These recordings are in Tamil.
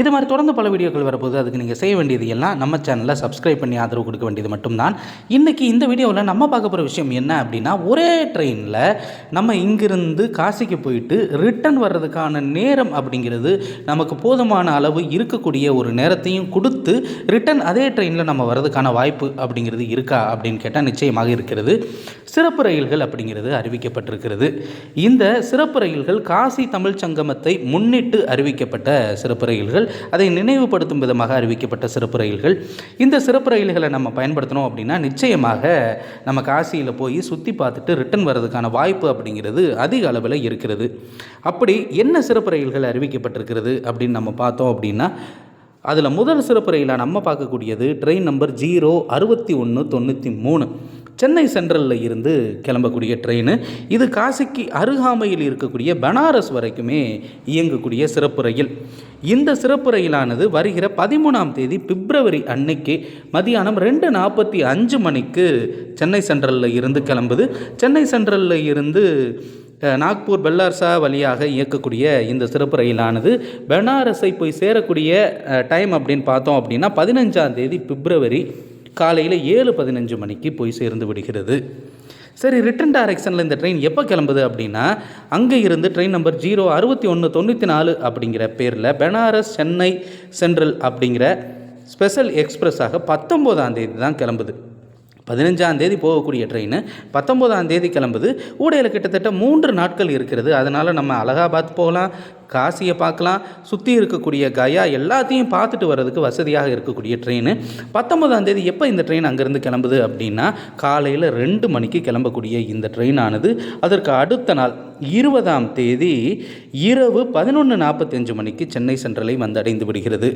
இது மாதிரி தொடர்ந்து பல வீடியோக்கள் வரப்போகுது. அதுக்கு நீங்கள் செய்ய வேண்டியது எல்லாம் நம்ம சேனலில் சப்ஸ்கிரைப் பண்ணி ஆதரவு கொடுக்க வேண்டியது மட்டும்தான். இன்றைக்கி இந்த வீடியோவில் நம்ம பார்க்க போகிற விஷயம் என்ன அப்படின்னா ஒரே ட்ரெயினில் நம்ம இங்கிருந்து காசிக்கு போயிட்டு ரிட்டர்ன் வர்றதுக்கான நேரம் அப்படிங்கிறது நமக்கு போதுமான அளவு இருக்கக்கூடிய ஒரு நேரத்தையும் கொடுத்து ரிட்டர்ன் அதே ட்ரெயினில் நம்ம வர்றதுக்கான வாய்ப்பு அப்படிங்கிறது இருக்கா அப்படின்னு கேட்டால் நிச்சயமாக இருக்கிறது. சிறப்பு ரயில்கள் அப்படிங்கிறது அறிவிக்கப்பட்டிருக்கிறது. இந்த சிறப்பு ரயில்கள் காசி தமிழ் சங்கமத்தை முன்னிட்டு அறிவிக்கப்பட்ட சிறப்பு ரயில்கள் அதை நினைவுபடுத்தும் விதமாக அறிவிக்கப்பட்ட சிறப்பு ரயில்கள் இந்த சிறப்பு ரயில்களை நம்ம பயன்படுத்தணும் அப்படின்னா நிச்சயமாக நம்ம காசியில் போய் சுற்றி பார்த்துட்டு ரிட்டர்ன் வர்றதுக்கான வாய்ப்பு அப்படிங்கிறது அதிக அளவில் இருக்கிறது. அப்படி என்ன சிறப்பு ரயில்கள் அறிவிக்கப்பட்டிருக்கிறது அப்படின்னு நம்ம பார்த்தோம் அப்படின்னா அதில் முதல் சிறப்பு ரயிலாக நம்ம பார்க்கக்கூடியது ட்ரெயின் நம்பர் ஜீரோ அறுபத்தி ஒன்று தொண்ணூற்றி மூணு. சென்னை சென்ட்ரலில் இருந்து கிளம்பக்கூடிய ட்ரெயின். இது காசிக்கு அருகாமையில் இருக்கக்கூடிய பனாரஸ் வரைக்குமே இயங்கக்கூடிய சிறப்பு ரயில். இந்த சிறப்பு ரயிலானது வருகிற பதிமூணாம் தேதி பிப்ரவரி அன்னைக்கு மதியானம் ரெண்டு நாற்பத்தி அஞ்சு மணிக்கு சென்னை சென்ட்ரலில் இருந்து கிளம்புது. சென்னை சென்ட்ரலில் இருந்து நாக்பூர் பெல்லார்சா வழியாக இயக்கக்கூடிய இந்த சிறப்பு ரயிலானது பெனாரஸை போய் சேரக்கூடிய டைம் அப்படின்னு பார்த்தோம் அப்படின்னா பதினஞ்சாம் தேதி பிப்ரவரி காலையில் ஏழு பதினஞ்சு மணிக்கு போய் சேர்ந்து விடுகிறது. சரி ரிட்டன் டைரக்ஷனில் இந்த ட்ரெயின் எப்போ கிளம்புது அப்படின்னா அங்கே இருந்து ட்ரெயின் நம்பர் ஜீரோ அறுபத்தி ஒன்று தொண்ணூற்றி நாலு அப்படிங்கிற பேரில் பெனாரஸ் சென்னை சென்ட்ரல் அப்படிங்கிற ஸ்பெஷல் எக்ஸ்பிரஸாக பத்தொம்போதாம் தேதி தான் கிளம்புது. பதினஞ்சாம் தேதி போகக்கூடிய ட்ரெயின் பத்தொம்போதாம் தேதி கிளம்புது. ஊடையில் கிட்டத்தட்ட மூன்று நாட்கள் இருக்கிறது. அதனால் நம்ம அலகாபாத் போகலாம் காசியை பார்க்கலாம் சுற்றி இருக்கக்கூடிய கயா எல்லாத்தையும் பார்த்துட்டு வர்றதுக்கு வசதியாக இருக்கக்கூடிய ட்ரெயின் பத்தொன்பதாம் தேதி எப்போ இந்த ட்ரெயின் அங்கேருந்து கிளம்புது அப்படின்னா காலையில் ரெண்டு மணிக்கு கிளம்பக்கூடிய இந்த ட்ரெயினானது அதற்கு அடுத்த நாள் இருபதாம் தேதி இரவு பதினொன்று நாற்பத்தஞ்சு மணிக்கு சென்னை சென்ட்ரலை வந்தடைந்து விடுகிறது.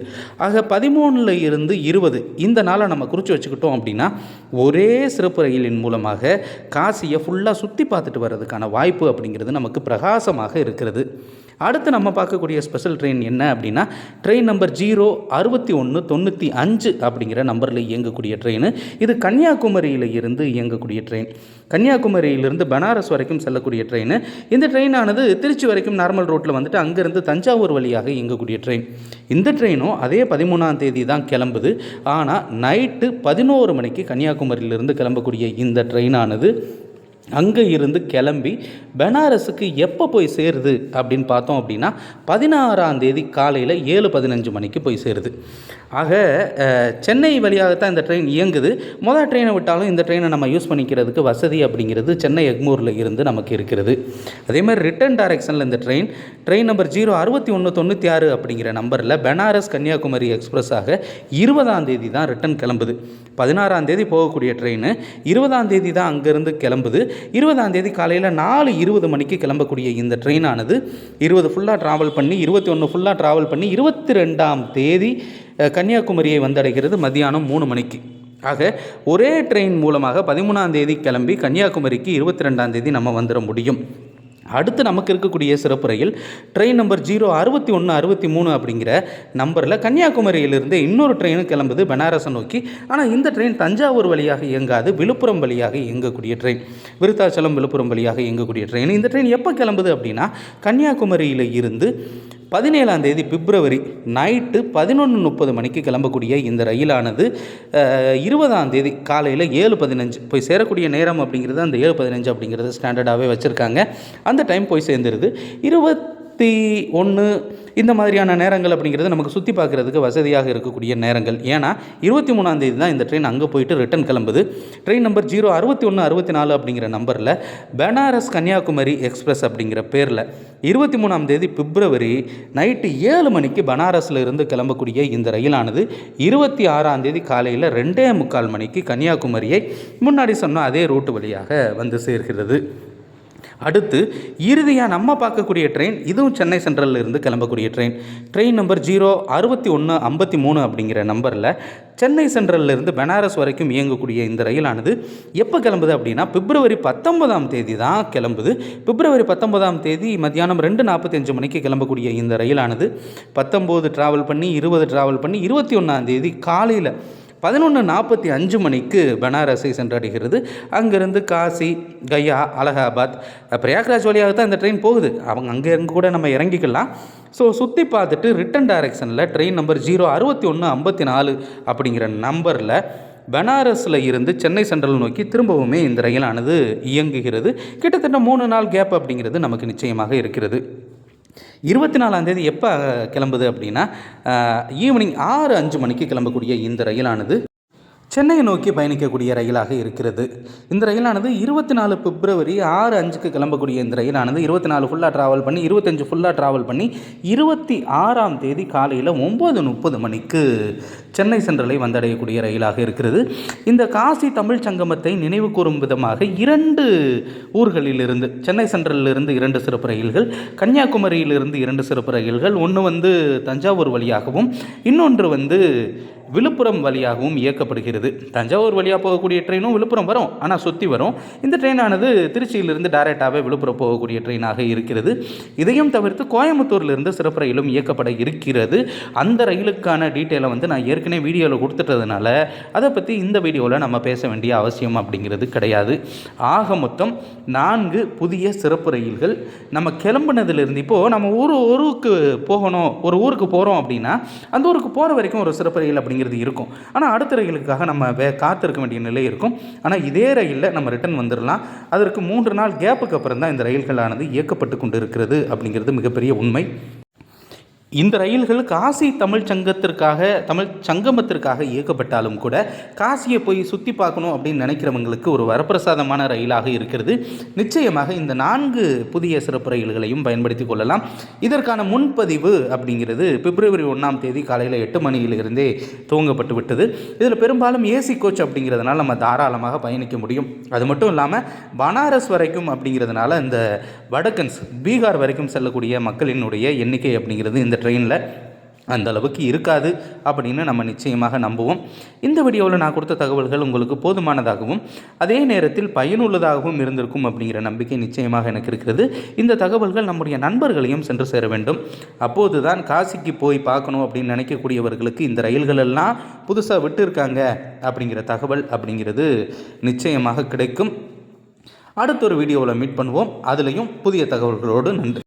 ஆக பதிமூணில் இருந்து இருபது இந்த நாளை நம்ம குறித்து வச்சுக்கிட்டோம் அப்படின்னா ஒரே சிறப்பு ரயிலின் மூலமாக காசியை ஃபுல்லாக சுற்றி பார்த்துட்டு வர்றதுக்கான வாய்ப்பு அப்படிங்கிறது நமக்கு பிரகாசமாக இருக்கிறது. அடுத்து நம்ம பார்க்கக்கூடிய ஸ்பெஷல் ட்ரெயின் என்ன அப்படின்னா ட்ரெயின் நம்பர் ஜீரோ அறுபத்தி ஒன்று தொண்ணூற்றி அஞ்சு அப்படிங்கிற நம்பரில் இயங்கக்கூடிய ட்ரெயின் இது கன்னியாகுமரியில் இருந்து இயங்கக்கூடிய ட்ரெயின் கன்னியாகுமரியிலிருந்து பனாரஸ் வரைக்கும் செல்லக்கூடிய ட்ரெயின் இந்த ட்ரெயினானது திருச்சி வரைக்கும் நார்மல் ரோட்டில் வந்துட்டு அங்கேருந்து தஞ்சாவூர் வழியாக இயங்கக்கூடிய ட்ரெயின் இந்த ட்ரெயினும் அதே பதிமூணாம் தேதி தான் கிளம்புது. ஆனால் நைட்டு பதினோரு மணிக்கு கன்னியாகுமரியிலிருந்து கிளம்பக்கூடிய இந்த ட்ரெயினானது அங்கே இருந்து கிளம்பி பெனாரஸுக்கு எப்போ போய் சேருது அப்படின்னு பார்த்தோம் அப்படின்னா பதினாறாம் தேதி காலையில் ஏழு பதினஞ்சு மணிக்கு போய் சேருது. ஆக சென்னை வழியாகத்தான் இந்த ட்ரெயின் இயங்குது. மொதல் ட்ரெயினை விட்டாலும் இந்த ட்ரெயினை நம்ம யூஸ் பண்ணிக்கிறதுக்கு வசதி அப்படிங்கிறது சென்னை எக்மூரில் இருந்து நமக்கு இருக்கிறது. அதே மாதிரி ரிட்டர்ன் டைரக்ஷனில் இந்த ட்ரெயின் ட்ரெயின் நம்பர் ஜீரோ அறுபத்தி ஒன்று தொண்ணூற்றி ஆறு அப்படிங்கிற நம்பரில் பெனாரஸ் கன்னியாகுமரி எக்ஸ்பிரஸாக இருபதாம் தேதி தான் ரிட்டர்ன் கிளம்புது. பதினாறாம் தேதி போகக்கூடிய ட்ரெயின் இருபதாம் தேதி தான் அங்கேருந்து கிளம்புது. இருபதாம் தேதி காலையில் நாலு இருபது மணிக்கு கிளம்பக்கூடிய இந்த ட்ரெயினானது இருபது ஃபுல்லாக ட்ராவல் பண்ணி இருபத்தி ஒன்று ஃபுல்லாக ட்ராவல் பண்ணி இருபத்தி ரெண்டாம் தேதி கன்னியாகுமரியை வந்தடைகிறது மதியானம் மூணு மணிக்கு. ஆக ஒரே ட்ரெயின் மூலமாக பதிமூணாம் தேதி கிளம்பி கன்னியாகுமரிக்கு இருபத்தி ரெண்டாம் தேதி நம்ம வந்துட முடியும். அடுத்து நமக்கு இருக்கக்கூடிய சிறப்புரையில் ட்ரெயின் நம்பர் ஜீரோ அறுபத்தி ஒன்று அறுபத்தி மூணு அப்படிங்கிற நம்பரில் கன்னியாகுமரியிலிருந்து இன்னொரு ட்ரெயினும் கிளம்புது பனாரஸை நோக்கி. ஆனால் இந்த ட்ரெயின் தஞ்சாவூர் வழியாக இயங்காது விழுப்புரம் வழியாக இயங்கக்கூடிய ட்ரெயின் விருத்தாச்சலம் விழுப்புரம் வழியாக இயங்கக்கூடிய ட்ரெயின் இந்த ட்ரெயின் எப்போ கிளம்புது அப்படின்னா கன்னியாகுமரியில் இருந்து பதினேழாம் தேதி பிப்ரவரி நைட்டு பதினொன்று முப்பது மணிக்கு கிளம்பக்கூடிய இந்த ரயிலானது இருபதாம் தேதி காலையில் ஏழு பதினஞ்சு போய் சேரக்கூடிய நேரம் அப்படிங்கிறது அந்த ஏழு பதினஞ்சு அப்படிங்கிறது ஸ்டாண்டர்டாகவே வச்சுருக்காங்க. அந்த டைம் போய் சேர்ந்துருது. பத்து ஒன்று இந்த மாதிரியான நேரங்கள் அப்படிங்கிறது நமக்கு சுற்றி பார்க்குறதுக்கு வசதியாக இருக்கக்கூடிய நேரங்கள். ஏன்னா இருபத்தி மூணாந்தேதி தான் இந்த ட்ரெயின் அங்கே போயிட்டு ரிட்டன் கிளம்புது. ட்ரெயின் நம்பர் ஜீரோ அறுபத்தி ஒன்று அறுபத்தி நாலு அப்படிங்கிற நம்பரில் பனாரஸ் கன்னியாகுமரி எக்ஸ்பிரஸ் அப்படிங்கிற பேரில் இருபத்தி மூணாம் தேதி பிப்ரவரி நைட்டு ஏழு மணிக்கு பனாரஸில் இருந்து கிளம்பக்கூடிய இந்த ரயிலானது இருபத்தி ஆறாம் தேதி காலையில் ரெண்டே முக்கால் மணிக்கு கன்னியாகுமரியை முன்னாடி சொன்ன அதே ரூட்டு வழியாக வந்து சேர்கிறது. அடுத்து இறுதியாக நம்ம பார்க்கக்கூடிய ட்ரெயின் இதுவும் சென்னை சென்ட்ரலில் இருந்து கிளம்பக்கூடிய ட்ரெயின் ட்ரெயின் நம்பர் ஜீரோ அறுபத்தி ஒன்று ஐம்பத்தி மூணு அப்படிங்கிற நம்பரில் சென்னை சென்ட்ரலில் இருந்து பெனாரஸ் வரைக்கும் இயங்கக்கூடிய இந்த ரயிலானது எப்போ கிளம்புது அப்படின்னா பிப்ரவரி பத்தொன்பதாம் தேதி தான் கிளம்புது. பிப்ரவரி பத்தொன்பதாம் தேதி மத்தியானம் ரெண்டு நாற்பத்தஞ்சு மணிக்கு கிளம்பக்கூடிய இந்த ரயிலானது. பத்தொம்போது ட்ராவல் பண்ணி இருபது ட்ராவல் பண்ணி இருபத்தி ஒன்றாம் தேதி காலையில் பதினொன்று நாற்பத்தி அஞ்சு மணிக்கு பனாரஸை சென்றடைகிறது. அங்கேருந்து காசி கயா அலகாபாத் பிரயாக்ராஜ் வழியாக தான் இந்த ட்ரெயின் போகுது. அவங்க அங்கே இருந்து கூட நம்ம இறங்கிக்கலாம். ஸோ சுற்றி பார்த்துட்டு ரிட்டன் டைரக்ஷனில் ட்ரெயின் நம்பர் ஜீரோ அறுபத்தி ஒன்று ஐம்பத்தி நாலு அப்படிங்கிற நம்பரில் பனாரஸில் இருந்து சென்னை சென்ட்ரல் நோக்கி திரும்பவுமே இந்த ரயிலானது இயங்குகிறது. கிட்டத்தட்ட மூணு நாள் கேப் அப்படிங்கிறது நமக்கு நிச்சயமாக இருக்கிறது. இருபத்தி நாலாந்தேதி எப்போ கிளம்புது அப்படின்னா ஈவினிங் ஆறு அஞ்சு மணிக்கு கிளம்பக்கூடிய இந்த ரயிலானது சென்னையை நோக்கி பயணிக்கக்கூடிய ரயிலாக இருக்கிறது. இந்த ரயிலானது இருபத்தி நாலு பிப்ரவரி ஆறு அஞ்சுக்கு கிளம்பக்கூடிய இந்த ரயிலானது இருபத்தி நாலு ஃபுல்லாக ட்ராவல் பண்ணி இருபத்தஞ்சு ஃபுல்லாக ட்ராவல் பண்ணி இருபத்தி ஆறாம் தேதி காலையில் ஒம்பது முப்பது மணிக்கு சென்னை சென்ட்ரலை வந்தடையக்கூடிய ரயிலாக இருக்கிறது. இந்த காசி தமிழ் சங்கமத்தை நினைவு கூறும் விதமாக இரண்டு ஊர்களிலிருந்து சென்னை சென்ட்ரலிலிருந்து இரண்டு சிறப்பு ரயில்கள் கன்னியாகுமரியிலிருந்து இரண்டு சிறப்பு ரயில்கள் ஒன்று வந்து தஞ்சாவூர் வழியாகவும் இன்னொன்று வந்து விழுப்புரம் வழியாகவும் இயக்கப்படுகிறது. தஞ்சாவூர் வழியாக போகக்கூடிய ட்ரெயினும் விழுப்புரம் வரும். ஆனால் சுற்றி வரும். இந்த ட்ரெயினானது திருச்சியிலிருந்து டைரெக்டாகவே விழுப்புரம் போகக்கூடிய ட்ரெயினாக இருக்கிறது. இதையும் தவிர்த்து கோயம்புத்தூர்லேருந்து சிறப்பு ரயிலும் இயக்கப்பட இருக்கிறது. அந்த ரயிலுக்கான டீட்டெயிலை வந்து நான் ஏற்கனவே வீடியோவில் கொடுத்துட்டதுனால அதை பற்றி இந்த வீடியோவில் நம்ம பேச வேண்டிய அவசியம் அப்படிங்கிறது கிடையாது. ஆக மொத்தம் நான்கு புதிய சிறப்பு ரயில்கள் நம்ம கிளம்புனதுலேருந்து இப்போது நம்ம ஊர் ஊருக்கு போகணும் ஒரு ஊருக்கு போகிறோம் அப்படின்னா அந்த ஊருக்கு போகிற வரைக்கும் ஒரு சிறப்பு ரயில் அப்படிங்கிறது இருக்கும். ஆனால் அடுத்த ரயிலுக்காக நம்ம வே காத்திருக்க வேண்டிய நிலை இருக்கும். ஆனால் இதே ரயிலில் நம்ம ரிட்டர்ன் வந்துடலாம் அதற்கு மூன்று நாள் கேப்புக்கு அப்புறம் தான் இந்த ரயில்களானது இயக்கப்பட்டு கொண்டு இருக்கிறது அப்படிங்கிறது மிகப்பெரிய உண்மை. இந்த ரயில்கள் காசி தமிழ் சங்கத்திற்காக தமிழ் சங்கமத்திற்காக இயக்கப்பட்டாலும் கூட காசியை போய் சுற்றி பார்க்கணும் அப்படின்னு நினைக்கிறவங்களுக்கு ஒரு வரப்பிரசாதமான ரயிலாக இருக்கிறது. நிச்சயமாக இந்த நான்கு புதிய சிறப்பு ரயில்களையும் பயன்படுத்தி கொள்ளலாம். இதற்கான முன்பதிவு அப்படிங்கிறது பிப்ரவரி ஒன்றாம் தேதி காலையில் எட்டு மணியிலிருந்தே துவங்கப்பட்டு விட்டது. இதில் பெரும்பாலும் ஏசி கோச் அப்படிங்கிறதுனால நம்ம தாராளமாக பயணிக்க முடியும். அது மட்டும் இல்லாமல் பனாரஸ் வரைக்கும் அப்படிங்கிறதுனால இந்த வடக்கன்ஸ் பீகார் வரைக்கும் செல்லக்கூடிய மக்களினுடைய எண்ணிக்கை அப்படிங்கிறது இந்த ட்ரெயினில் அந்த அளவுக்கு இருக்காது அப்படின்னு நம்ம நிச்சயமாக நம்புவோம். இந்த வீடியோவில் நான் கொடுத்த தகவல்கள் உங்களுக்கு போதுமானதாகவும் அதே நேரத்தில் பயனுள்ளதாகவும் இருந்திருக்கும் அப்படிங்கிற நம்பிக்கை நிச்சயமாக எனக்கு இருக்கிறது. இந்த தகவல்கள் நம்முடைய நண்பர்களையும் சென்று சேர வேண்டும். அப்போது தான் காசிக்கு போய் பார்க்கணும் அப்படின்னு நினைக்கக்கூடியவர்களுக்கு இந்த ரயில்கள் எல்லாம் புதுசாக விட்டுருக்காங்க அப்படிங்கிற தகவல் அப்படிங்கிறது நிச்சயமாக கிடைக்கும். அடுத்த ஒரு வீடியோவில் மீட் பண்ணுவோம். அதுலேயும் புதிய தகவல்களோடு நன்றி.